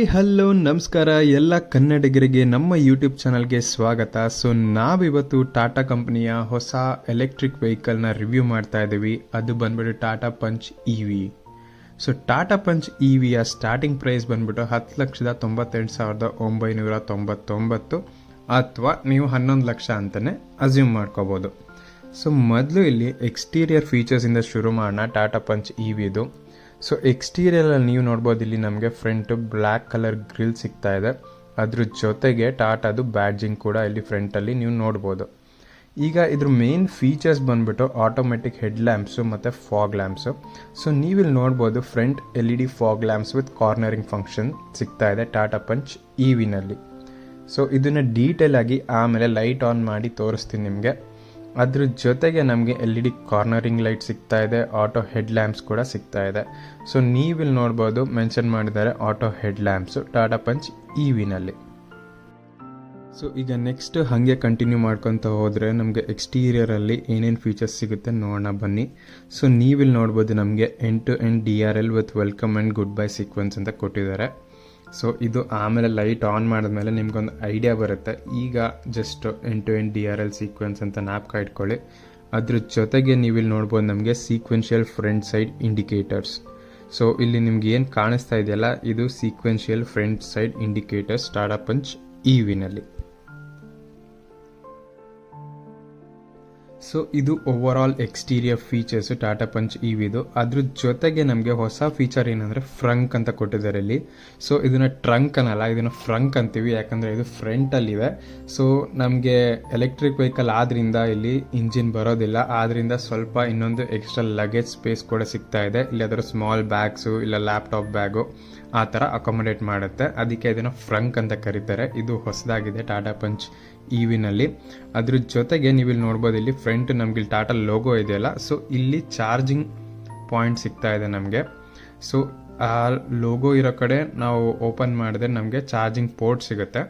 Hi, hello, ನಮಸ್ಕಾರ ಎಲ್ಲ ಕನ್ನಡಿಗರಿಗೆ ನಮ್ಮ ಯೂಟ್ಯೂಬ್ ಚಾನಲ್ಗೆ ಸ್ವಾಗತ. ಸೊ ನಾವಿವತ್ತು ಟಾಟಾ ಕಂಪನಿಯ ಹೊಸ ಎಲೆಕ್ಟ್ರಿಕ್ ವೆಹಿಕಲ್ನ ರಿವ್ಯೂ ಮಾಡ್ತಾ ಇದ್ದೀವಿ. ಅದು ಬಂದ್ಬಿಟ್ಟು Tata Punch E V so Tata Punch E ವಿಯ starting price ಬಂದ್ಬಿಟ್ಟು ಹತ್ತು ಲಕ್ಷದ ತೊಂಬತ್ತೆಂಟು ಸಾವಿರದ ಒಂಬೈನೂರ ತೊಂಬತ್ತೊಂಬತ್ತು ಅಥವಾ ನೀವು ಹನ್ನೊಂದು ಲಕ್ಷ ಅಂತಲೇ ಅಸ್ಯೂಮ್ ಮಾಡ್ಕೋಬೋದು. ಸೊ ಮೊದಲು ಇಲ್ಲಿ ಎಕ್ಸ್ಟೀರಿಯರ್ ಫೀಚರ್ಸಿಂದ ಶುರು ಮಾಡೋಣ ಟಾಟಾ ಪಂಚ್ ಇ ವಿದು ಸೊ ಎಕ್ಸ್ಟೀರಿಯರಲ್ಲಿ ನೀವು ನೋಡ್ಬೋದು ಇಲ್ಲಿ ನಮಗೆ ಫ್ರಂಟು ಬ್ಲ್ಯಾಕ್ ಕಲರ್ ಗ್ರಿಲ್ ಸಿಗ್ತಾ ಇದೆ. ಅದ್ರ ಜೊತೆಗೆ ಟಾಟಾದು ಬ್ಯಾಡ್ಜಿಂಗ್ ಕೂಡ ಇಲ್ಲಿ ಫ್ರಂಟಲ್ಲಿ ನೀವು ನೋಡ್ಬೋದು. ಈಗ ಇದ್ರ ಮೇನ್ ಫೀಚರ್ಸ್ ಬಂದ್ಬಿಟ್ಟು ಆಟೋಮೆಟಿಕ್ ಹೆಡ್ ಲ್ಯಾಂಪ್ಸು ಮತ್ತು ಫಾಗ್ ಲ್ಯಾಂಪ್ಸು ಸೊ ನೀವಿಲ್ಲಿ ನೋಡ್ಬೋದು front L E D fog lamps with cornering function ಸಿಗ್ತಾ ಇದೆ ಟಾಟಾ ಪಂಚ್ ಇ ವಿನಲ್ಲಿ ಸೊ ಇದನ್ನು ಡೀಟೇಲ್ ಆಗಿ ಆಮೇಲೆ ಲೈಟ್ ಆನ್ ಮಾಡಿ ತೋರಿಸ್ತೀನಿ ನಿಮಗೆ. ಅದ್ರ ಜೊತೆಗೆ ನಮಗೆ L E D cornering light ಸಿಗ್ತಾ ಇದೆ, ಆಟೋ ಹೆಡ್ ಲ್ಯಾಂಪ್ಸ್ ಕೂಡ ಸಿಗ್ತಾ ಇದೆ. ಸೊ ನೀವಿಲ್ಲಿ ನೋಡ್ಬೋದು, ಮೆನ್ಷನ್ ಮಾಡಿದ್ದಾರೆ auto head lamps, Tata Punch E ವಿನಲ್ಲಿ so ಈಗ ನೆಕ್ಸ್ಟ್ ಹಾಗೆ ಕಂಟಿನ್ಯೂ ಮಾಡ್ಕೊತ ಹೋದರೆ ನಮಗೆ ಎಕ್ಸ್ಟೀರಿಯರಲ್ಲಿ ಏನೇನು ಫೀಚರ್ಸ್ ಸಿಗುತ್ತೆ ನೋಡೋಣ, ಬನ್ನಿ. ಸೊ ನೀವಿಲ್ಲಿ ನೋಡ್ಬೋದು ನಮಗೆ ಎಂಟು and D R L with welcome and good bye sequence ಅಂತ ಕೊಟ್ಟಿದ್ದಾರೆ. ಸೊ ಇದು ಆಮೇಲೆ ಲೈಟ್ ಆನ್ ಮಾಡಿದ್ಮೇಲೆ ನಿಮ್ಗೊಂದು ಐಡಿಯಾ ಬರುತ್ತೆ. ಈಗ just end to end D R L sequence ಅಂತ ಜ್ಞಾಪಕ ಇಟ್ಕೊಳ್ಳಿ. ಅದ್ರ ಜೊತೆಗೆ ನೀವಿಲ್ಲಿ ನೋಡ್ಬೋದು ನಮಗೆ sequential front side indicators so ಇಲ್ಲಿ ನಿಮ್ಗೆ ಏನು ಕಾಣಿಸ್ತಾ ಇದೆಯಲ್ಲ, ಇದು sequential front side indicators Tata Punch E ವಿನಲ್ಲಿ. So ಇದು over all exterior features Tata Punch E ವಿದು ಅದ್ರ ಜೊತೆಗೆ ನಮಗೆ ಹೊಸ ಫೀಚರ್ ಏನಂದ್ರೆ ಫ್ರಂಕ್ ಅಂತ ಕೊಟ್ಟಿದ್ದಾರೆ ಇಲ್ಲಿ. ಸೊ ಇದನ್ನ ಟ್ರಂಕ್ ಅನ್ನಲ್ಲ, ಇದನ್ನ ಫ್ರಂಕ್ ಅಂತೀವಿ. ಯಾಕಂದ್ರೆ ಇದು ಫ್ರಂಟಲ್ಲಿದೆ ಸೊ ನಮಗೆ ಎಲೆಕ್ಟ್ರಿಕ್ ವೆಹಿಕಲ್ ಆದ್ರಿಂದ ಇಲ್ಲಿ ಇಂಜಿನ್ ಬರೋದಿಲ್ಲ. ಆದ್ರಿಂದ ಸ್ವಲ್ಪ ಇನ್ನೊಂದು ಎಕ್ಸ್ಟ್ರಾ ಲಗೇಜ್ ಸ್ಪೇಸ್ ಕೂಡ ಸಿಗ್ತಾ ಇದೆ. ಇಲ್ಲಿ ಅದರ ಸ್ಮಾಲ್ ಬ್ಯಾಗ್ಸು ಇಲ್ಲ ಲ್ಯಾಪ್ಟಾಪ್ ಬ್ಯಾಗು ಆ ಥರ ಅಕೊಮಡೇಟ್ ಮಾಡುತ್ತೆ. ಅದಕ್ಕೆ ಇದನ್ನು ಫ್ರಂಕ್ ಅಂತ ಕರೀತಾರೆ. ಇದು ಹೊಸದಾಗಿದೆ ಟಾಟಾ ಪಂಚ್ ಇ ವಿನಲ್ಲಿ ಅದ್ರ ಜೊತೆಗೆ ನೀವು ಇಲ್ಲಿ ನೋಡ್ಬೋದು ಇಲ್ಲಿ ಫ್ರಂಟ್ ನಮ್ಗೆ ಇಲ್ಲಿ ಟಾಟಾ ಲೋಗೋ ಇದೆಯಲ್ಲ ಸೊ ಇಲ್ಲಿ ಚಾರ್ಜಿಂಗ್ ಪಾಯಿಂಟ್ ಸಿಗ್ತಾ ಇದೆ ನಮಗೆ. ಸೊ ಆ ಲೋಗೋ ಇರೋ ಕಡೆ ನಾವು ಓಪನ್ ಮಾಡಿದ್ರೆ ನಮಗೆ ಚಾರ್ಜಿಂಗ್ ಪೋರ್ಟ್ ಸಿಗುತ್ತೆ.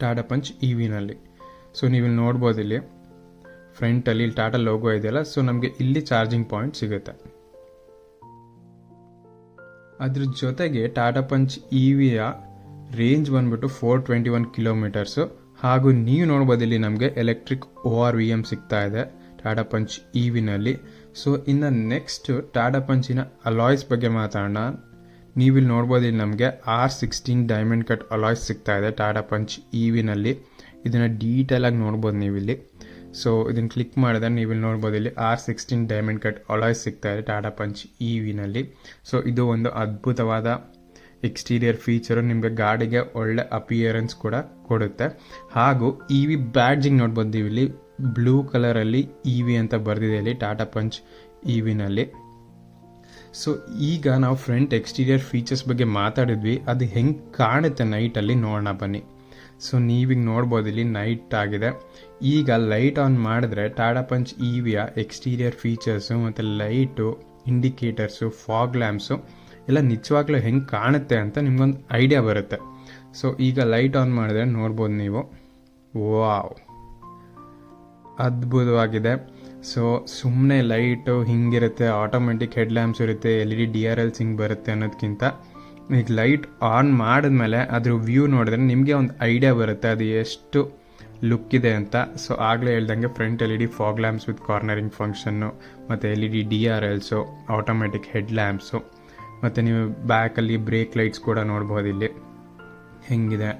ಟಾಟಾ ಪಂಚ್ ಇ ವಿನಲ್ಲಿ ಸೊ ನೀವು ಇಲ್ಲಿ ನೋಡ್ಬೋದು ಇಲ್ಲಿ ಫ್ರಂಟಲ್ಲಿ ಇಲ್ಲಿ ಟಾಟಾ ಲೋಗೋ ಇದೆಯಲ್ಲ ಸೊ ನಮಗೆ ಇಲ್ಲಿ ಚಾರ್ಜಿಂಗ್ ಪಾಯಿಂಟ್ ಸಿಗುತ್ತೆ. ಅದ್ರ ಜೊತೆಗೆ ಟಾಟಾ ಪಂಚ್ ಇ ವಿಯ ರೇಂಜ್ ಬಂದ್ಬಿಟ್ಟು ಫೋರ್ ಟ್ವೆಂಟಿ ಒನ್ ಕಿಲೋಮೀಟರ್ಸು ಹಾಗೂ ನೀವು ನೋಡ್ಬೋದು ಇಲ್ಲಿ ನಮಗೆ electric O R V M ಸಿಗ್ತಾ ಇದೆ ಟಾಟಾ ಪಂಚ್ ಇ ವಿನಲ್ಲಿ ಸೊ ಇನ್ನು ನೆಕ್ಸ್ಟ್ ಟಾಟಾ ಪಂಚಿನ ಅಲಾಯ್ಸ್ ಬಗ್ಗೆ ಮಾತಾಡೋಣ. ನೀವಿಲ್ಲಿ ನೋಡ್ಬೋದು ಇಲ್ಲಿ ನಮಗೆ R sixteen diamond cut alloys ಸಿಗ್ತಾ ಇದೆ ಟಾಟಾ ಪಂಚ್ ಇ ವಿನಲ್ಲಿ ಇದನ್ನು ಡೀಟೇಲಾಗಿ ನೋಡ್ಬೋದು ನೀವಿಲ್ಲಿ. ಸೊ ಇದನ್ನು ಕ್ಲಿಕ್ ಮಾಡಿದ್ರೆ ನೀವು ಇಲ್ಲಿ ನೋಡ್ಬೋದು ಇಲ್ಲಿ R sixteen diamond cut alloys ಸಿಗ್ತಾ ಇದೆ ಟಾಟಾ ಪಂಚ್ ಇ ವಿನಲ್ಲಿ ಸೊ ಇದು ಒಂದು ಅದ್ಭುತವಾದ ಎಕ್ಸ್ಟೀರಿಯರ್ ಫೀಚರು ನಿಮಗೆ ಗಾಡಿಗೆ ಒಳ್ಳೆ ಅಪಿಯರೆನ್ಸ್ ಕೂಡ ಕೊಡುತ್ತೆ. ಹಾಗೂ ಇ ವಿ ಬ್ಯಾಡ್ಜಿಂಗ್ ನೋಡ್ಬೋದು ಇಲ್ಲಿ. ಬ್ಲೂ ಕಲರಲ್ಲಿ ಇ ವಿ ಅಂತ ಬರೆದಿದೆ ಇಲ್ಲಿ ಟಾಟಾ ಪಂಚ್ ಇ ವಿನಲ್ಲಿ ಸೊ ಈಗ ನಾವು ಫ್ರಂಟ್ ಎಕ್ಸ್ಟೀರಿಯರ್ ಫೀಚರ್ಸ್ ಬಗ್ಗೆ ಮಾತಾಡಿದ್ವಿ. ಅದು ಹೆಂಗೆ ಕಾಣುತ್ತೆ ನೈಟಲ್ಲಿ ನೋಡೋಣ ಬನ್ನಿ. ಸೊ ನೀವೀಗ ನೋಡ್ಬೋದು ಇಲ್ಲಿ ನೈಟ್ ಆಗಿದೆ. ಈಗ ಲೈಟ್ ಆನ್ ಮಾಡಿದ್ರೆ ಟಾಟಾ ಪಂಚ್ ಇ ವಿಯ ಎಕ್ಸ್ಟೀರಿಯರ್ ಫೀಚರ್ಸು ಮತ್ತು ಲೈಟು ಇಂಡಿಕೇಟರ್ಸು ಫಾಗ್ ಲ್ಯಾಂಪ್ಸು ಎಲ್ಲ ನಿಜವಾಗ್ಲೂ ಹೆಂಗೆ ಕಾಣುತ್ತೆ ಅಂತ ನಿಮ್ಗೊಂದು ಐಡಿಯಾ ಬರುತ್ತೆ. ಸೊ ಈಗ ಲೈಟ್ ಆನ್ ಮಾಡಿದ್ರೆ ನೋಡ್ಬೋದು ನೀವು. ವಾವ್ ಅದ್ಭುತವಾಗಿದೆ. ಸೊ ಸುಮ್ಮನೆ ಲೈಟು ಹಿಂಗಿರುತ್ತೆ ಆಟೋಮೆಟಿಕ್ ಹೆಡ್ ಲ್ಯಾಂಪ್ಸ್ ಇರುತ್ತೆ L E D D R Ls ಹಿಂಗೆ ಬರುತ್ತೆ ಅನ್ನೋದಕ್ಕಿಂತ ಈಗ ಲೈಟ್ ಆನ್ ಮಾಡಿದ್ಮೇಲೆ ಅದ್ರ ವ್ಯೂ ನೋಡಿದ್ರೆ ನಿಮಗೆ ಒಂದು ಐಡಿಯಾ ಬರುತ್ತೆ, ಅದು ಎಷ್ಟು ಲುಕ್ ಇದೆ ಅಂತ. ಸೊ ಆಗಲೇ ಹೇಳ್ದಂಗೆ front L E D fog lamps with cornering function ಮತ್ತು L E D D R Ls automatic head lamps ಮತ್ತು ನೀವು ಬ್ಯಾಕಲ್ಲಿ ಬ್ರೇಕ್ ಲೈಟ್ಸ್ ಕೂಡ ನೋಡ್ಬೋದು ಇಲ್ಲಿ. ಹೆಂಗಿದೆ?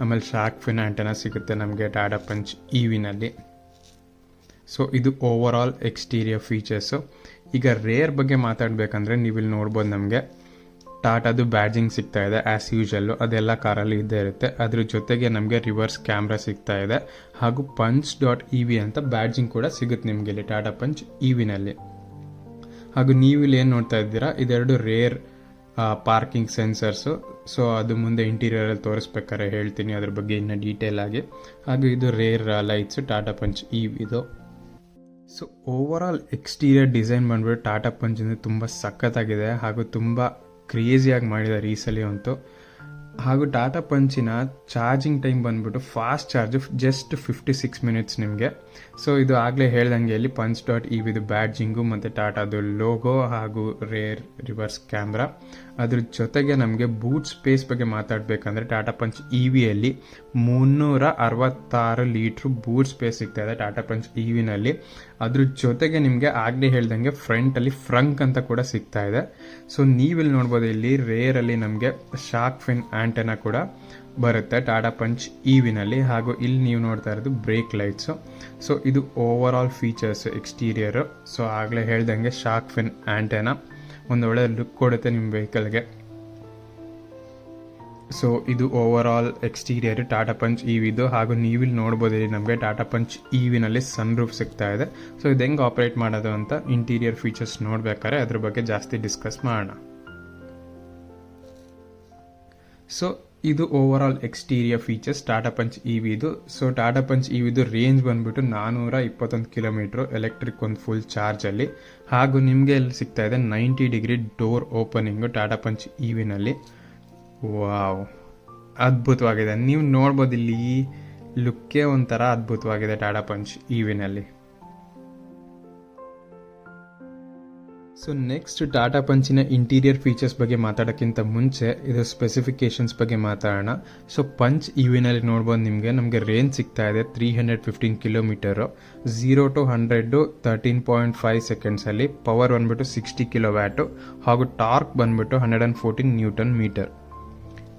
ಆಮೇಲೆ ಶಾಕ್ ಫಿನ್ ಆ್ಯಂಟನ ಸಿಗುತ್ತೆ ನಮಗೆ ಟಾಟಾ ಪಂಚ್ ಇ ವಿನಲ್ಲಿ ಸೊ ಇದು ಓವರ್ ಆಲ್ ಎಕ್ಸ್ಟೀರಿಯರ್ ಫೀಚರ್ಸು ಈಗ ರೇರ್ ಬಗ್ಗೆ ಮಾತಾಡಬೇಕಂದ್ರೆ ನೀವು ಇಲ್ಲಿ ನೋಡ್ಬೋದು ನಮಗೆ. ಟಾಟಾದು ಬ್ಯಾಡ್ಜಿಂಗ್ ಸಿಗ್ತಾ ಇದೆ ಆ್ಯಸ್ ಯೂಶಲ್ಲು ಅದೆಲ್ಲ ಕಾರಲ್ಲಿ ಇದ್ದೇ ಇರುತ್ತೆ. ಅದ್ರ ಜೊತೆಗೆ ನಮಗೆ ರಿವರ್ಸ್ ಕ್ಯಾಮ್ರಾ ಸಿಗ್ತಾ ಇದೆ. ಹಾಗೂ ಪಂಚ್ ಡಾಟ್ ಇ ವಿ ಅಂತ ಬ್ಯಾಡ್ಜಿಂಗ್ ಕೂಡ ಸಿಗುತ್ತೆ ನಿಮಗೆ ಇಲ್ಲಿ ಟಾಟಾ ಪಂಚ್ ಇ ವಿನಲ್ಲಿ ಹಾಗೂ ನೀವು ಇಲ್ಲಿ ಏನು ನೋಡ್ತಾ ಇದ್ದೀರಾ, ಇದೆರಡು ರೇರ್ ಪಾರ್ಕಿಂಗ್ ಸೆನ್ಸರ್ಸು ಸೊ ಅದು ಮುಂದೆ ಇಂಟೀರಿಯರಲ್ಲಿ ತೋರಿಸ್ಬೇಕಾದ್ರೆ ಹೇಳ್ತೀನಿ, ಅದ್ರ ಬಗ್ಗೆ ಇನ್ನೂ ಡೀಟೇಲ್ ಆಗಿ. ಹಾಗೂ ಇದು rear lights Tata Punch E ಇದು. So over all exterior design ಬಂದ್ಬಿಟ್ಟು ಟಾಟಾ ಪಂಚ್ ಅಂದರೆ ತುಂಬ ಸಖತ್ತಾಗಿದೆ ಹಾಗೂ ತುಂಬ ಕ್ರೇಜಿಯಾಗಿ ಮಾಡಿದ್ದಾರೆ ಈ ಸಲ ಅಂತೂ. ಹಾಗೂ ಟಾಟಾ ಪಂಚಿನ ಚಾರ್ಜಿಂಗ್ ಟೈಮ್ ಬಂದ್ಬಿಟ್ಟು fast charge just fifty six minutes ನಿಮಗೆ. ಸೊ ಇದು ಆಗಲೇ ಹೇಳ್ದಂಗೆ ಇಲ್ಲಿ ಪಂಚ್ ಡಾಟ್ ಇ ವಿದು ಬ್ಯಾಡ್ಜಿಂಗು ಮತ್ತು ಟಾಟಾದು ಲೋಗೋ ಹಾಗೂ ರೇರ್ ರಿವರ್ಸ್ ಕ್ಯಾಮ್ರಾ. ಅದ್ರ ಜೊತೆಗೆ ನಮಗೆ ಬೂಟ್ ಸ್ಪೇಸ್ ಬಗ್ಗೆ ಮಾತಾಡಬೇಕಂದ್ರೆ ಟಾಟಾ ಪಂಚ್ ಇ ವಿಯಲ್ಲಿ ಮುನ್ನೂರ ಅರವತ್ತಾರು ಲೀಟ್ರ್ ಬೂಟ್ ಸ್ಪೇಸ್ ಸಿಗ್ತಾ ಇದೆ ಟಾಟಾ ಪಂಚ್ ಇ ವಿನಲ್ಲಿ ಅದ್ರ ಜೊತೆಗೆ ನಿಮಗೆ ಆಗಲೇ ಹೇಳ್ದಂಗೆ ಫ್ರಂಟಲ್ಲಿ ಫ್ರಂಕ್ ಅಂತ ಕೂಡ ಸಿಗ್ತಾ ಇದೆ. ಸೊ ನೀವಿಲ್ಲಿ ನೋಡ್ಬೋದು ಇಲ್ಲಿ ರೇರಲ್ಲಿ ನಮಗೆ ಶಾರ್ಕ್ ಫಿನ್ ಆಂಟೆನಾ ಕೂಡ ಬರುತ್ತೆ ಟಾಟಾ ಪಂಚ್ ಇ ವಿನಲ್ಲಿ ಹಾಗೂ ಇಲ್ಲಿ ನೀವು ನೋಡ್ತಾ ಇರೋದು ಬ್ರೇಕ್ ಲೈಟ್ಸು ಸೊ ಇದು over all features exterior so ಆಗಲೇ ಹೇಳ್ದಂಗೆ ಶಾರ್ಕ್ ಫಿನ್ ಆಂಟೆನಾ ಒಂದು ಒಳ್ಳೆ ಲುಕ್ ಕೊಡುತ್ತೆ ನಿಮ್ಮ ವೆಹಿಕಲ್ಗೆ. ಸೊ ಇದು over all exterior Tata Punch E ವಿದು ಹಾಗೂ ನೀವಿಲ್ಲಿ ನೋಡ್ಬೋದು ನಮಗೆ ಟಾಟಾ ಪಂಚ್ ಇ ವಿನಲ್ಲಿ ಸನ್ ರೂಫ್ ಸಿಗ್ತಾ ಇದೆ. ಸೊ ಇದು ಹೆಂಗೆ ಆಪ್ರೇಟ್ ಮಾಡೋದು ಅಂತ ಇಂಟೀರಿಯರ್ ಫೀಚರ್ಸ್ ನೋಡ್ಬೇಕಾದ್ರೆ ಅದ್ರ ಬಗ್ಗೆ ಜಾಸ್ತಿ ಡಿಸ್ಕಸ್ ಮಾಡೋಣ. ಸೊ ಇದು over all exterior features Tata Punch E ವಿದು so Tata punch E ವಿದು ರೇಂಜ್ ಬಂದ್ಬಿಟ್ಟು ನಾನ್ನೂರ ಇಪ್ಪತ್ತೊಂದು ಕಿಲೋಮೀಟ್ರು ಎಲೆಕ್ಟ್ರಿಕ್ ಒಂದು ಫುಲ್ ಚಾರ್ಜಲ್ಲಿ ಹಾಗೂ ನಿಮಗೆ ಎಲ್ಲಿ ಸಿಗ್ತಾ ಇದೆ ninety degree door opening Tata Punch E ವಿನಲ್ಲಿ wow ಅದ್ಭುತವಾಗಿದೆ. ನೀವು ನೋಡ್ಬೋದು ಇಲ್ಲಿ ಲುಕ್ಕೇ ಒಂಥರ ಅದ್ಭುತವಾಗಿದೆ ಟಾಟಾ ಪಂಚ್ ಇ ವಿನಲ್ಲಿ ಸೊ ನೆಕ್ಸ್ಟ್ ಟಾಟಾ ಪಂಚಿನ ಇಂಟೀರಿಯರ್ ಫೀಚರ್ಸ್ ಬಗ್ಗೆ ಮಾತಾಡೋಕ್ಕಿಂತ ಮುಂಚೆ ಇದರ ಸ್ಪೆಸಿಫಿಕೇಶನ್ಸ್ ಬಗ್ಗೆ ಮಾತಾಡೋಣ. ಸೊ ಪಂಚ್ ಇ ವಿನಲ್ಲಿ ನೋಡ್ಬೋದು ನಿಮಗೆ. ನಮಗೆ ರೇಂಜ್ ಸಿಗ್ತಾ ಇದೆ three hundred fifteen kilometre zero to hundred thirteen point five ಸೆಕೆಂಡ್ಸಲ್ಲಿ power ಬಂದ್ಬಿಟ್ಟು ಸಿಕ್ಸ್ಟಿ ಕಿಲೋ ವ್ಯಾಟು ಹಾಗೂ ಟಾರ್ಕ್ ಬಂದ್ಬಿಟ್ಟು hundred and fourteen newton metre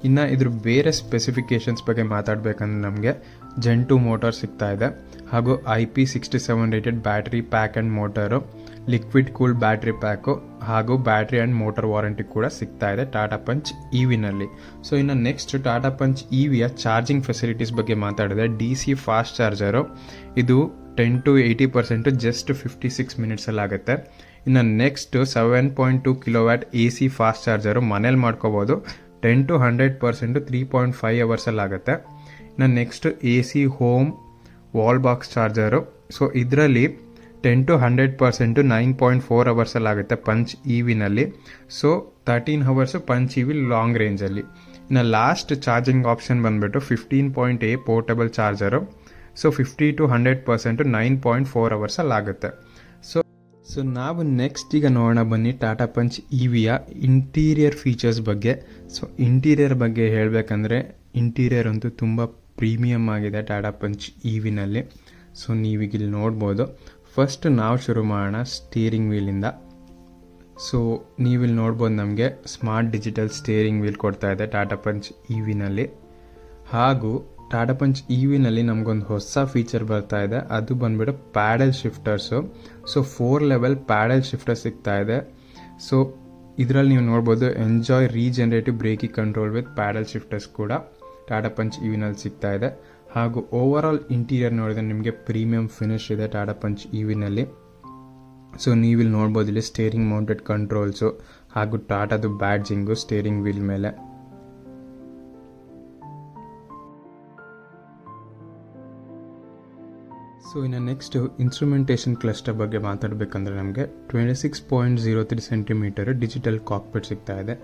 ಇನ್ನು ಇದ್ರ ಬೇರೆ ಸ್ಪೆಸಿಫಿಕೇಶನ್ಸ್ ಬಗ್ಗೆ ಮಾತಾಡಬೇಕಂದ್ರೆ ನಮಗೆ ಜೆಂಟು ಮೋಟಾರ್ ಸಿಗ್ತಾ ಇದೆ. ಹಾಗೂ I P sixty seven rated battery pack and motor liquid cool battery pack ಹಾಗೂ ಬ್ಯಾಟ್ರಿ ಆ್ಯಂಡ್ ಮೋಟರ್ ವಾರಂಟಿ ಕೂಡ ಸಿಗ್ತಾ ಇದೆ ಟಾಟಾ ಪಂಚ್ ಇ ವಿನಲ್ಲಿ ಸೊ, ಇನ್ನು ನೆಕ್ಸ್ಟ್ ಟಾಟಾ ಪಂಚ್ ಇ ವಿಯ ಚಾರ್ಜಿಂಗ್ ಫೆಸಿಲಿಟೀಸ್ ಬಗ್ಗೆ ಮಾತಾಡಿದೆ ಡಿ ಸಿ ಫಾಸ್ಟ್ ಚಾರ್ಜರು ಇದು ten to eighty percent just fifty six ಮಿನಿಟ್ಸಲ್ಲಿ ಆಗುತ್ತೆ. ಇನ್ನು next seven point two kilo watt A C fast charger ಮನೇಲಿ ಮಾಡ್ಕೋಬೋದು ten to hundred percent three point five ಅವರ್ಸಲ್ಲಾಗುತ್ತೆ ಇನ್ನು next A C home wall box charger. So, ಇದರಲ್ಲಿ ten to hundred percent nine point four ಅವರ್ಸಲ್ಲಿ ಆಗುತ್ತೆ Punch E ವಿನಲ್ಲಿ so thirteen hours Punch E V long ರೇಂಜಲ್ಲಿ ಇನ್ನು last charging option ಬಂದುಬಿಟ್ಟು fifteen point A portable charger so fifty to hundred percent nine point four ಅವರ್ಸಲ್ಲಿ ಆಗುತ್ತೆ. So so ನಾವು next ಈಗ ನೋಡೋಣ ಬನ್ನಿ Tata punch E ವಿಯ ಇಂಟೀರಿಯರ್ ಫೀಚರ್ಸ್ ಬಗ್ಗೆ. ಸೊ ಇಂಟೀರಿಯರ್ ಬಗ್ಗೆ ಹೇಳಬೇಕಂದ್ರೆ ಇಂಟೀರಿಯರ್ ಅಂತೂ ತುಂಬ ಪ್ರೀಮಿಯಮ್ ಆಗಿದೆ ಟಾಟಾ ಪಂಚ್ ಇ ವಿನಲ್ಲಿ ಸೊ ನೀವೀಗ ಇಲ್ಲಿ ನೋಡ್ಬೋದು. ಫಸ್ಟ್ ನಾವು ಶುರು ಮಾಡೋಣ ಸ್ಟೀರಿಂಗ್ ವೀಲಿಂದ ಸೊ ನೀವಿಲ್ಲಿ ನೋಡ್ಬೋದು ನಮಗೆ ಸ್ಮಾರ್ಟ್ ಡಿಜಿಟಲ್ ಸ್ಟೇರಿಂಗ್ ವೀಲ್ ಕೊಡ್ತಾ ಇದೆ ಟಾಟಾ ಪಂಚ್ ಇ ವಿನಲ್ಲಿ ಹಾಗೂ ಟಾಟಾ ಪಂಚ್ ಇ ವಿನಲ್ಲಿ ನಮಗೊಂದು ಹೊಸ ಫೀಚರ್ ಬರ್ತಾ ಇದೆ. ಅದು ಬಂದುಬಿಟ್ಟು paddle shifters so four level paddle shifter ಸಿಗ್ತಾ ಇದೆ. ಸೊ ಇದರಲ್ಲಿ ನೀವು ನೋಡ್ಬೋದು enjoy regenerative braking control with paddle shifters ಕೂಡ ಟಾಟಾ ಪಂಚ್ ಇ ವಿನಲ್ಲಿ ಸಿಗ್ತಾ ಇದೆ. ಹಾಗೂ ಓವರ್ ಆಲ್ ಇಂಟೀರಿಯರ್ ನೋಡಿದ್ರೆ ನಿಮಗೆ ಪ್ರೀಮಿಯಂ ಫಿನಿಶ್ ಇದೆ ಟಾಟಾ ಪಂಚ್ ಇ ವಿನಲ್ಲಿ ಸೊ ನೀವಿಲ್ಲಿ ನೋಡ್ಬೋದು, ಇಲ್ಲಿ ಸ್ಟೇರಿಂಗ್ ಮೌಂಟೆಡ್ ಕಂಟ್ರೋಲ್ಸು ಹಾಗೂ ಟಾಟಾದು ಬ್ಯಾಡ್ಜಿಂಗು ಸ್ಟೇರಿಂಗ್ ವೀಲ್ ಮೇಲೆ. ಸೊ ಇನ್ನು ನೆಕ್ಸ್ಟ್ ಇನ್ಸ್ಟ್ರುಮೆಂಟೇಷನ್ ಕ್ಲಸ್ಟರ್ ಬಗ್ಗೆ ಮಾತಾಡಬೇಕಂದ್ರೆ ನಮಗೆ twenty six point zero three centimetre digital cockpit ಸಿಗ್ತಾ ಇದೆ.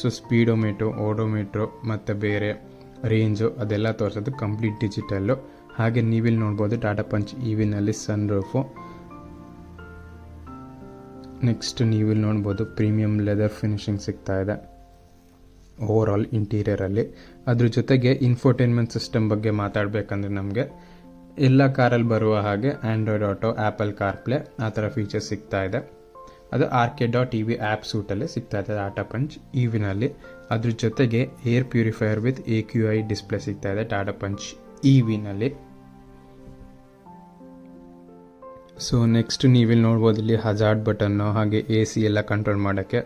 ಸೊ ಸ್ಪೀಡೋಮೀಟ್ರು ಓಡೋಮೀಟ್ರು ಮತ್ತು ಬೇರೆ ರೇಂಜು ಅದೆಲ್ಲ ತೋರಿಸೋದು ಕಂಪ್ಲೀಟ್ ಡಿಜಿಟಲ್ಲು ಹಾಗೆ ನೀವಿಲ್ಲಿ ನೋಡ್ಬೋದು ಟಾಟಾ ಪಂಚ್ ಇ ವಿನಲ್ಲಿ ಸನ್ ರೂಫು ನೆಕ್ಸ್ಟ್ ನೀವಿಲ್ಲಿ ನೋಡ್ಬೋದು ಪ್ರೀಮಿಯಂ ಲೆದರ್ ಫಿನಿಶಿಂಗ್ ಸಿಗ್ತಾ ಇದೆ. ಓವರ್ ಆಲ್ ಇಂಟೀರಿಯರಲ್ಲಿ ಅದ್ರ ಜೊತೆಗೆ ಇನ್ಫೋಟೈನ್ಮೆಂಟ್ ಸಿಸ್ಟಮ್ ಬಗ್ಗೆ ಮಾತಾಡಬೇಕಂದ್ರೆ ನಮಗೆ ಎಲ್ಲ ಕಾರಲ್ಲಿ ಬರುವ ಹಾಗೆ ಆ್ಯಂಡ್ರಾಯ್ಡ್ ಆಟೋ ಆ್ಯಪಲ್ ಕಾರ್ಪ್ಲೇ ಆ ಥರ ಫೀಚರ್ಸ್ ಸಿಗ್ತಾ ಇದೆ. ಅದು arcade dot E V app ಸೂಟಲ್ಲಿ ಸಿಗ್ತಾ ಇದೆ. ಟಾಟಾ ಪಂಚ್ ಇ ವಿನಲ್ಲಿ ಅದ್ರ ಜೊತೆಗೆ air purifier with A Q I display ಸಿಗ್ತಾ ಇದೆ ಟಾಟಾ ಪಂಚ್ ಇ ವಿನಲ್ಲಿ ಸೊ ನೆಕ್ಸ್ಟ್ ನೀವಿಲ್ಲಿ ನೋಡ್ಬೋದು ಇಲ್ಲಿ ಹಜಾರ್ಡ್ ಬಟನ್ನು ಹಾಗೆ ಎ ಸಿ ಎಲ್ಲ ಕಂಟ್ರೋಲ್ ಮಾಡೋಕ್ಕೆ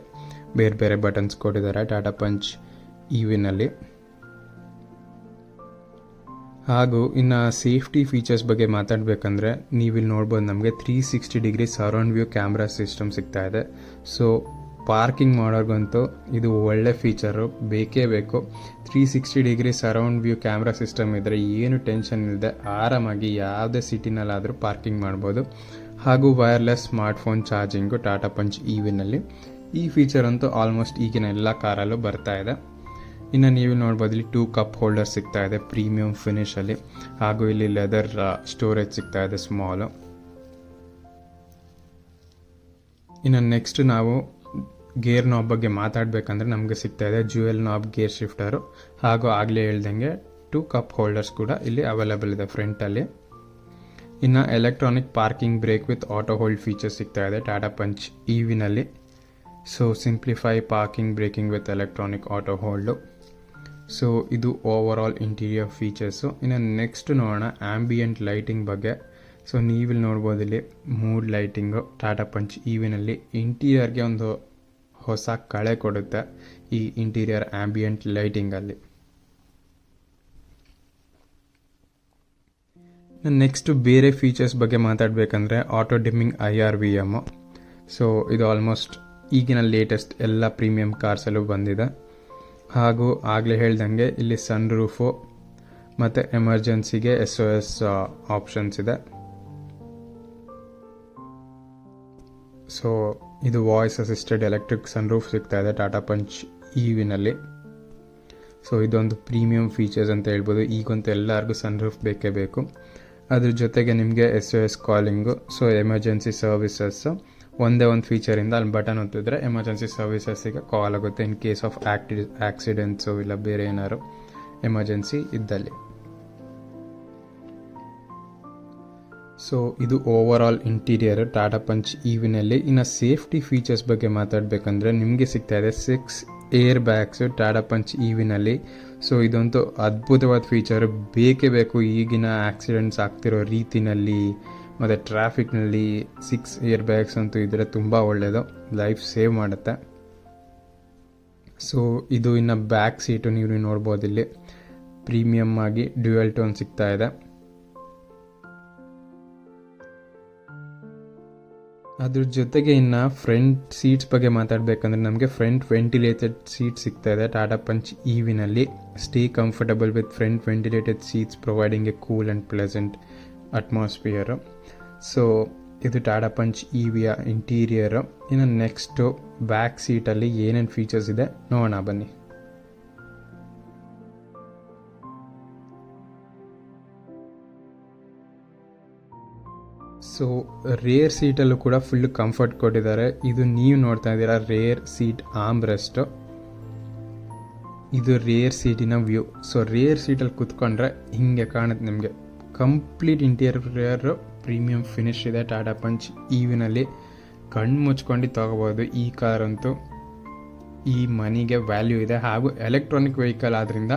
ಬೇರೆ ಬೇರೆ ಬಟನ್ಸ್ ಕೊಟ್ಟಿದ್ದಾರೆ. ಟಾಟಾ ಪಂಚ್ ಇ ವಿನಲ್ಲಿ ಹಾಗೂ ಇನ್ನು ಸೇಫ್ಟಿ ಫೀಚರ್ಸ್ ಬಗ್ಗೆ ಮಾತಾಡಬೇಕಂದ್ರೆ ನೀವಿಲ್ಲಿ ನೋಡ್ಬೋದು ನಮಗೆ three sixty degree surround view camera system ಸಿಗ್ತಾ ಇದೆ. ಸೊ ಪಾರ್ಕಿಂಗ್ ಮಾಡೋರ್ಗಂತೂ ಇದು ಒಳ್ಳೆ ಫೀಚರು ಬೇಕೇ ಬೇಕು. Three sixty degree surround view camera system ಇದ್ದರೆ ಏನು ಟೆನ್ಷನ್ ಇಲ್ಲದೆ ಆರಾಮಾಗಿ ಯಾವುದೇ ಸಿಟಿನಲ್ಲಾದರೂ ಪಾರ್ಕಿಂಗ್ ಮಾಡ್ಬೋದು. ಹಾಗೂ wireless smartphone charging Tata Punch E ವಿನಲ್ಲಿ ಈ ಫೀಚರ್ ಅಂತೂ ಆಲ್ಮೋಸ್ಟ್ ಈಗಿನ ಎಲ್ಲ ಕಾರಲ್ಲೂ ಬರ್ತಾ ಇದೆ. ಇನ್ನು ನೀವು ನೋಡ್ಬೋದು ಇಲ್ಲಿ ಟೂ ಕಪ್ ಹೋಲ್ಡರ್ ಸಿಗ್ತಾ ಇದೆ ಪ್ರೀಮಿಯಂ ಫಿನಿಶಲ್ಲಿ ಹಾಗೂ ಇಲ್ಲಿ ಲೆದರ್ ಸ್ಟೋರೇಜ್ ಸಿಗ್ತಾ ಇದೆ ಸ್ಮಾಲು ಇನ್ನು ನೆಕ್ಸ್ಟ್ ನಾವು ಗೇರ್ ನಾಬ್ ಬಗ್ಗೆ ಮಾತಾಡಬೇಕಂದ್ರೆ ನಮಗೆ ಸಿಗ್ತಾ ಇದೆ ಜ್ಯುವೆಲ್ ನಾಬ್ ಗೇರ್ ಶಿಫ್ಟರು ಹಾಗೂ ಆಗಲೇ ಹೇಳ್ದಂಗೆ ಟೂ ಕಪ್ ಹೋಲ್ಡರ್ಸ್ ಕೂಡ ಇಲ್ಲಿ ಅವೈಲೇಬಲ್ ಇದೆ ಫ್ರಂಟಲ್ಲಿ ಇನ್ನು electronic parking brake with auto hold feature ಸಿಗ್ತಾ ಇದೆ Tata punch E ವಿನಲ್ಲಿ so simplify parking braking with electronic auto hold so ಇದು ಓವರ್ ಆಲ್ ಇಂಟೀರಿಯರ್ ಫೀಚರ್ಸು ಇನ್ನು ನೆಕ್ಸ್ಟ್ ನೋಡೋಣ ಆಂಬಿಯೆಂಟ್ ಲೈಟಿಂಗ್ ಬಗ್ಗೆ. ಸೊ ನೀವಿಲ್ಲಿ ನೋಡ್ಬೋದು ಇಲ್ಲಿ mood lighting Tata Punch E ವಿನಲ್ಲಿ ಇಂಟೀರಿಯರ್ಗೆ ಒಂದು ಹೊಸ ಕಳೆ ಕೊಡುತ್ತೆ ಈ ಇಂಟೀರಿಯರ್ ಆ್ಯಂಬಿಯೆಂಟ್ ಲೈಟಿಂಗಲ್ಲಿ ನೆಕ್ಸ್ಟ್ ಬೇರೆ ಫೀಚರ್ಸ್ ಬಗ್ಗೆ ಮಾತಾಡಬೇಕಂದ್ರೆ auto dimming I R V M so ಇದು ಆಲ್ಮೋಸ್ಟ್ ಈಗಿನ ಲೇಟೆಸ್ಟ್ ಎಲ್ಲ ಪ್ರೀಮಿಯಂ ಕಾರ್ಸಲ್ಲೂ ಬಂದಿದೆ. ಹಾಗೂ ಆಗಲೇ ಹೇಳ್ದಂಗೆ ಇಲ್ಲಿ ಸನ್ ರೂಫು ಮತ್ತು ಎಮರ್ಜೆನ್ಸಿಗೆ ಎಸ್ ಒ ಎಸ್ ಆಪ್ಷನ್ಸ್ ಇದೆ. ಸೊ ಇದು voice assisted electric sun roof ಸಿಗ್ತಾ ಇದೆ ಟಾಟಾ ಪಂಚ್ ಇ ವಿನಲ್ಲಿ ಸೊ ಇದೊಂದು ಪ್ರೀಮಿಯಂ ಫೀಚರ್ಸ್ ಅಂತ ಹೇಳ್ಬೋದು. ಈಗಂತೂ ಎಲ್ಲರಿಗೂ ಸನ್ ರೂಫ್ ಬೇಕೇ ಬೇಕು. ಅದ್ರ ಜೊತೆಗೆ ನಿಮಗೆ S O S calling so emergency services ಒಂದೇ ಒಂದು ಫೀಚರಿಂದ ಅಲ್ಲಿ ಬಟನ್ ಒತ್ತಿದ್ರೆ ಎಮರ್ಜೆನ್ಸಿ ಸರ್ವಿಸಸ್ಸಿಗೆ ಕಾಲ್ ಆಗುತ್ತೆ ಇನ್ ಕೇಸ್ ಆಫ್ ಆಕ್ಟಿ ಆಕ್ಸಿಡೆಂಟ್ಸು ಇಲ್ಲ ಬೇರೆ ಏನಾದ್ರು ಎಮರ್ಜೆನ್ಸಿ ಇದ್ದಲ್ಲಿ. ಸೊ ಇದು over all interior Tata Punch ಇವಿನಲ್ಲಿ ಇನ್ನು ಸೇಫ್ಟಿ ಫೀಚರ್ಸ್ ಬಗ್ಗೆ ಮಾತಾಡಬೇಕಂದ್ರೆ ನಿಮಗೆ ಸಿಗ್ತಾ ಇದೆ six air bags Tata Punch ಇವಿನಲ್ಲಿ so ಇದಂತೂ ಅದ್ಭುತವಾದ ಫೀಚರ್ ಬೇಕೇ ಬೇಕು ಈಗಿನ ಆಕ್ಸಿಡೆಂಟ್ಸ್ ಆಗ್ತಿರೋ ರೀತಿನಲ್ಲಿ ಮತ್ತು ಟ್ರಾಫಿಕ್ನಲ್ಲಿ ಸಿಕ್ಸ್ ಇಯರ್ ಬ್ಯಾಗ್ಸ್ ಅಂತೂ ಇದ್ದರೆ ತುಂಬ ಒಳ್ಳೆಯದು ಲೈಫ್ ಸೇವ್ ಮಾಡುತ್ತೆ. ಸೊ ಇದು ಇನ್ನು ಬ್ಯಾಕ್ ಸೀಟು ನೀವು ನೋಡ್ಬೋದು ಇಲ್ಲಿ. ಪ್ರೀಮಿಯಮ್ ಆಗಿ ಡ್ಯುಯಲ್ ಟೋನ್ ಸಿಗ್ತಾ ಇದೆ. ಅದ್ರ ಜೊತೆಗೆ ಇನ್ನು ಫ್ರಂಟ್ ಸೀಟ್ಸ್ ಬಗ್ಗೆ ಮಾತಾಡಬೇಕಂದ್ರೆ ನಮಗೆ ಫ್ರಂಟ್ ವೆಂಟಿಲೇಟೆಡ್ ಸೀಟ್ ಸಿಗ್ತಾ ಇದೆ. ಟಾಟಾ ಪಂಚ್ ಇವಿನಲ್ಲಿ ವಿನಲ್ಲಿ stay comfortable with front ventilated seats providing a cool and pleasant atmosphere so ಇದು ಟಾಟಾ ಪಂಚ್ ಇ ವಿಯ ಇಂಟೀರಿಯರ್ ಇನ್ನು ನೆಕ್ಸ್ಟು ಬ್ಯಾಕ್ ಸೀಟಲ್ಲಿ ಏನೇನು ಫೀಚರ್ಸ್ ಇದೆ ನೋಡೋಣ, ಬನ್ನಿ. ಸೊ ರೇರ್ ಸೀಟಲ್ಲೂ ಕೂಡ ಫುಲ್ ಕಂಫರ್ಟ್ ಕೊಟ್ಟಿದ್ದಾರೆ. ಇದು ನೀವು ನೋಡ್ತಾ ಇದ್ದೀರಾ ರೇರ್ ಸೀಟ್ ಆಮ್ ರೆಸ್ಟ್ ಇದು ರೇರ್ ಸೀಟಿನ ವ್ಯೂ ಸೊ ರೇರ್ ಸೀಟಲ್ಲಿ ಕುತ್ಕೊಂಡ್ರೆ ಹಿಂಗೆ ಕಾಣುತ್ತೆ ನಿಮಗೆ. ಕಂಪ್ಲೀಟ್ ಇಂಟೀರಿಯರ್ ಪ್ರೀಮಿಯಂ ಫಿನಿಶ್ ಇದೆ, ಟಾಟಾ ಪಂಚ್ ಇವಿನಲ್ಲಿ ಕಣ್ಣು ಮುಚ್ಕೊಂಡು ತಗೋಬೋದು. ಈ ಕಾರ್ ಅಂತೂ ಈ ಮನಿಗೆ ವ್ಯಾಲ್ಯೂ ಇದೆ. ಹಾಗೂ ಎಲೆಕ್ಟ್ರಾನಿಕ್ ವೆಹಿಕಲ್ ಆದ್ದರಿಂದ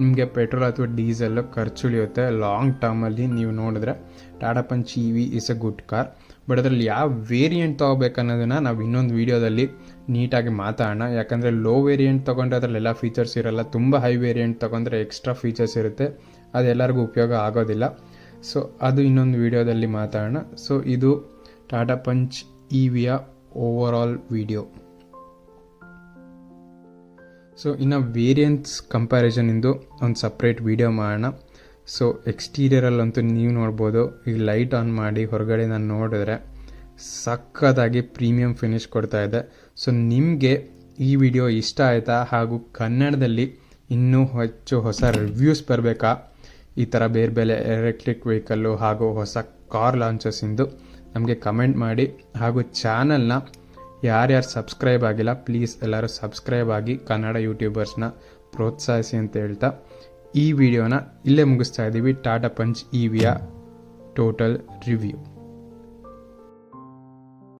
ನಿಮಗೆ ಪೆಟ್ರೋಲ್ ಅಥವಾ ಡೀಸೆಲ್ಲು ಖರ್ಚು ಉಳಿಯುತ್ತೆ. ಲಾಂಗ್ ಟರ್ಮಲ್ಲಿ ನೀವು ನೋಡಿದ್ರೆ Tata Punch E V is a good car. But ಅದರಲ್ಲಿ ಯಾವ ವೇರಿಯಂಟ್ ತೊಗೋಬೇಕನ್ನೋದನ್ನು ನಾವು ಇನ್ನೊಂದು ವೀಡಿಯೋದಲ್ಲಿ ನೀಟಾಗಿ ಮಾತಾಡೋಣ. ಯಾಕಂದರೆ ಲೋ ವೇರಿಯಂಟ್ ತೊಗೊಂಡ್ರೆ ಅದರಲ್ಲೆಲ್ಲ ಫೀಚರ್ಸ್ ಇರಲ್ಲ. ತುಂಬ ಹೈ ವೇರಿಯಂಟ್ ತೊಗೊಂಡ್ರೆ ಎಕ್ಸ್ಟ್ರಾ ಫೀಚರ್ಸ್ ಇರುತ್ತೆ. ಅದೆಲ್ಲರಿಗೂ ಉಪಯೋಗ ಆಗೋದಿಲ್ಲ. ಸೊ ಅದು ಇನ್ನೊಂದು ವಿಡಿಯೋದಲ್ಲಿ ಮಾತಾಡೋಣ. ಸೊ ಇದು ಟಾಟಾ ಪಂಚ್ ಇ ವಿಯ ಓವರ್ ಆಲ್ ವಿಡಿಯೋ ಸೊ ಇನ್ನು ವೇರಿಯಂಟ್ಸ್ ಕಂಪ್ಯಾರಿಸನಿಂದು ಒಂದು ಸಪ್ರೇಟ್ ವಿಡಿಯೋ ಮಾಡೋಣ. ಸೊ ಎಕ್ಸ್ಟೀರಿಯರಲ್ಲಂತೂ ನೀವು ನೋಡ್ಬೋದು. ಈಗ ಲೈಟ್ ಆನ್ ಮಾಡಿ ಹೊರಗಡೆ ನಾನು ನೋಡಿದ್ರೆ ಸಖತ್ತಾಗಿ ಪ್ರೀಮಿಯಂ ಫಿನಿಶ್ ಕೊಡ್ತಾ ಇದೆ. ಸೊ ನಿಮಗೆ ಈ ವಿಡಿಯೋ ಇಷ್ಟ ಆಯಿತಾ? ಹಾಗೂ ಕನ್ನಡದಲ್ಲಿ ಇನ್ನೂ ಹೆಚ್ಚು ಹೊಸ ರಿವ್ಯೂಸ್ ಬರಬೇಕಾ? ಈ ಥರ ಬೇರೆ ಬೇರೆ ಎಲೆಕ್ಟ್ರಿಕ್ ವೆಹಿಕಲ್ಲು ಹಾಗೂ ಹೊಸ ಕಾರ್ ಲಾಂಚಸ್ಸಿಂದು ನಮಗೆ ಕಮೆಂಟ್ ಮಾಡಿ. ಹಾಗೂ ಚಾನಲ್ನ ಯಾರ್ಯಾರು ಸಬ್ಸ್ಕ್ರೈಬ್ ಆಗಿಲ್ಲ ಪ್ಲೀಸ್ ಎಲ್ಲರೂ ಸಬ್ಸ್ಕ್ರೈಬ್ ಆಗಿ ಕನ್ನಡ ಯೂಟ್ಯೂಬರ್ಸ್ನ ಪ್ರೋತ್ಸಾಹಿಸಿ ಅಂತ ಹೇಳ್ತಾ ಈ ವಿಡಿಯೋನ ಇಲ್ಲೇ ಮುಗಿಸ್ತಾ ಇದ್ದೀವಿ ಟಾಟಾ ಪಂಚ್ ಇ ವಿಯ ಟೋಟಲ್ ರಿವ್ಯೂ